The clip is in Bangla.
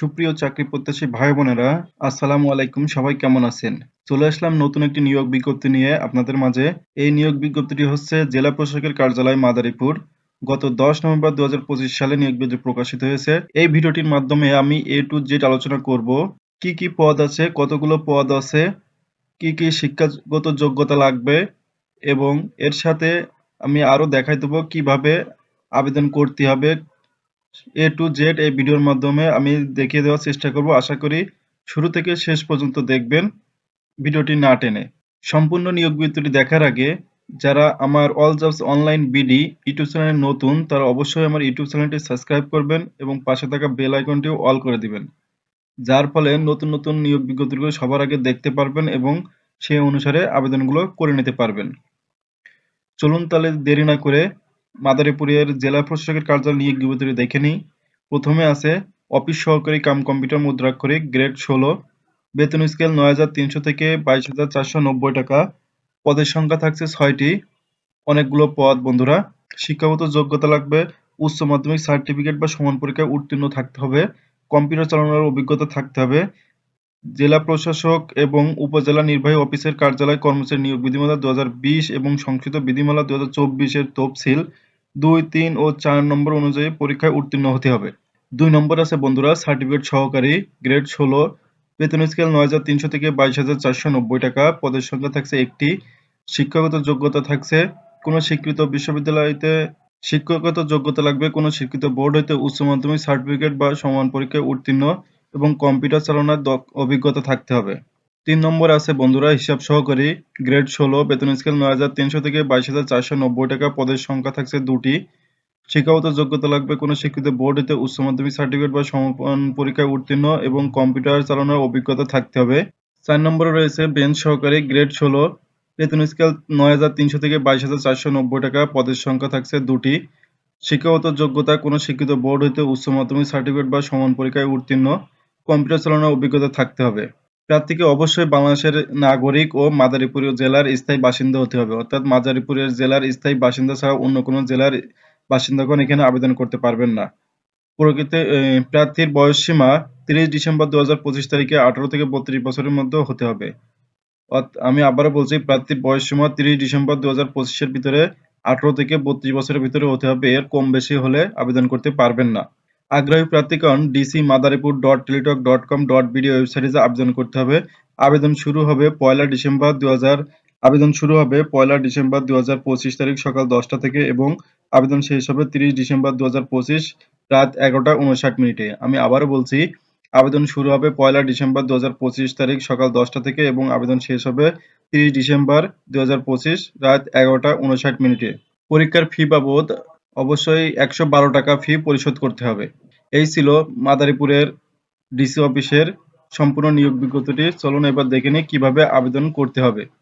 সুপ্রিয় চাকরি প্রত্যাশী ভাই বোনেরা, আসসালামু আলাইকুম। সবাই কেমন আছেন? চলে আসলাম নতুন একটি নিয়োগ বিজ্ঞপ্তি নিয়ে আপনাদের মাঝে। এই নিয়োগ বিজ্ঞপ্তিটি হচ্ছে জেলা প্রশাসকের কার্যালয় মাদারীপুর। গত দশ নভেম্বর দু হাজার পঁচিশ সালে নিয়োগ বিজ্ঞপ্তি প্রকাশিত হয়েছে। এই ভিডিওটির মাধ্যমে আমি এ টু জেড আলোচনা করব। কি কি পদ আছে, কতগুলো পদ আছে, কি কি শিক্ষাগত যোগ্যতা লাগবে, এবং এর সাথে আমি আরও দেখাই দেবো কীভাবে আবেদন করতে হবে এ টু জেড এই ভিডিওর মাধ্যমে আমি দেখিয়ে দেওয়ার চেষ্টা করব। আশা করি শুরু থেকে শেষ পর্যন্ত দেখবেন ভিডিওটি না টেনে। সম্পূর্ণ নিয়োগ বিজ্ঞপ্তিটি দেখার আগে যারা আমার all jobs online BD YouTube চ্যানেলে নতুন, তারা অবশ্যই আমার ইউটিউব চ্যানেলটি সাবস্ক্রাইব করবেন এবং পাশে থাকা বেল আইকনটিও অল করে দিবেন। যার ফলে নতুন নতুন নিয়োগ বিজ্ঞপ্তিগুলো সবার আগে দেখতে পারবেন এবং সেই অনুসারে আবেদনগুলো করে নিতে পারবেন। চলুন তাহলে দেরি না করে মাদারীপুরের জেলা প্রশাসকের কার্যালয় নিয়োগ বিজ্ঞপ্তিটি দেখে নিই। প্রথমে আছে অফিস সহকারী কাম কম্পিউটার মুদ্রাক্ষরিক গ্রেড ষোলো, বেতন স্কেল নয় হাজার তিনশো থেকে বাইশ হাজার চারশো নব্বই টাকা, পদের সংখ্যা থাকছে ছয়টি। অনেকগুলো পদ, বন্ধুরা। শিক্ষাগত যোগ্যতা লাগবে, উচ্চ মাধ্যমিক সার্টিফিকেট বা সমান পরীক্ষায় উত্তীর্ণ থাকতে হবে, কম্পিউটার চালানোর অভিজ্ঞতা থাকতে হবে। জেলা প্রশাসক এবং উপজেলা নির্বাহী অফিসের কার্যালয় কর্মচারী নিয়োগ বিধিমালা দুই হাজার বিশ এবং সংশোধিত বিধিমালা দু হাজার চব্বিশের তফসিল দুই, তিন ও চার নম্বর অনুযায়ী পরীক্ষায় উত্তীর্ণ হতে হবে। দুই নম্বর আছে, বন্ধুরা, সার্টিফিকেট সহকারী, গ্রেড ষোলো। বেতন স্কেল নয় হাজার তিনশো থেকে বাইশ হাজার চারশো নব্বই টাকা। পদের সংখ্যা থাকছে একটি। শিক্ষাগত যোগ্যতা থাকছে, কোনো স্বীকৃত বিশ্ববিদ্যালয়তে শিক্ষাগত যোগ্যতা লাগবে, কোনো স্বীকৃত বোর্ড হইতে উচ্চ মাধ্যমিক সার্টিফিকেট বা সমান পরীক্ষায় উত্তীর্ণ এবং কম্পিউটার চালানোর অভিজ্ঞতা থাকতে হবে। তিন নম্বর আছে, বন্ধুরা, হিসাব সহকারী। গ্রেড ষোলো, বেতন স্কেল নয় হাজার তিনশো থেকে বাইশ হাজার চারশো নব্বই টাকা। পদের সংখ্যা থাকছে দুটি। শিক্ষাগত যোগ্যতা লাগবে কোনো শিক্ষিত বোর্ড হতে উচ্চ মাধ্যমিক সার্টিফিকেট বা সমাপন পরীক্ষায় উত্তীর্ণ এবং কম্পিউটার চালানোর অভিজ্ঞতা থাকতে হবে। চার নম্বরে রয়েছে বেঞ্চ সহকারী গ্রেড ষোলো, বেতন স্কেল নয় হাজার তিনশো থেকে বাইশ হাজার চারশো নব্বই টাকা। পদের সংখ্যা থাকছে দুটি। শিক্ষাগত যোগ্যতা কোনো শিক্ষিত বোর্ড হইতে উচ্চ মাধ্যমিক সার্টিফিকেট বা সমান পরীক্ষায় উত্তীর্ণ। কম্পিউটার চালানোর অভিজ্ঞতা থাকতে হবে। প্রার্থীকে অবশ্যই বাংলাদেশের নাগরিক ও মাদারীপুর জেলার স্থায়ী বাসিন্দা হতে হবে। অর্থাৎ মাদারীপুরের জেলার স্থায়ী বাসিন্দা ছাড়া অন্য কোনো জেলার বাসিন্দাগণ এখানে আবেদন করতে পারবেন না। প্রকৃত প্রার্থীর বয়স সীমা তিরিশ ডিসেম্বর দুই হাজার পঁচিশ তারিখে আঠারো থেকে বত্রিশ বছরের মধ্যে হতে হবে। আমি আবারও বলছি, প্রার্থীর বয়স সীমা তিরিশ ডিসেম্বর দু হাজার পঁচিশের ভিতরে আঠারো থেকে বত্রিশ বছরের ভিতরে হতে হবে। এর কম বেশি হলে আবেদন করতে পারবেন না। আগ্রহী প্রার্থীগণ DC Madaripur dot Teletalk dot com dot BD ওয়েবসাইটে আবেদন করতে হবে। আবেদন শুরু হবে পয়লা ডিসেম্বর দু আবেদন শুরু হবে পয়লা ডিসেম্বর দুহাজার পঁচিশ তারিখ সকাল দশটা থেকে এবং আবেদন শেষ হবে তিরিশ ডিসেম্বর দু হাজার পঁচিশ রাত এগারোটা উনষাট মিনিটে। আমি আবারও বলছি, আবেদন শুরু হবে পয়লা ডিসেম্বর দু হাজার পঁচিশ তারিখ সকাল দশটা থেকে এবং আবেদন শেষ হবে তিরিশ ডিসেম্বর দু হাজার পঁচিশ রাত এগারোটা উনষাট মিনিটে। পরীক্ষার ফি বাবদ অবশ্যই একশো বারো টাকা ফি পরিশোধ করতে হবে। এই ছিল মাদারীপুরের ডিসি অফিসের সম্পূর্ণ নিয়োগ বিজ্ঞপ্তিটি। চলুন এবার দেখে নিই কীভাবে আবেদন করতে হবে।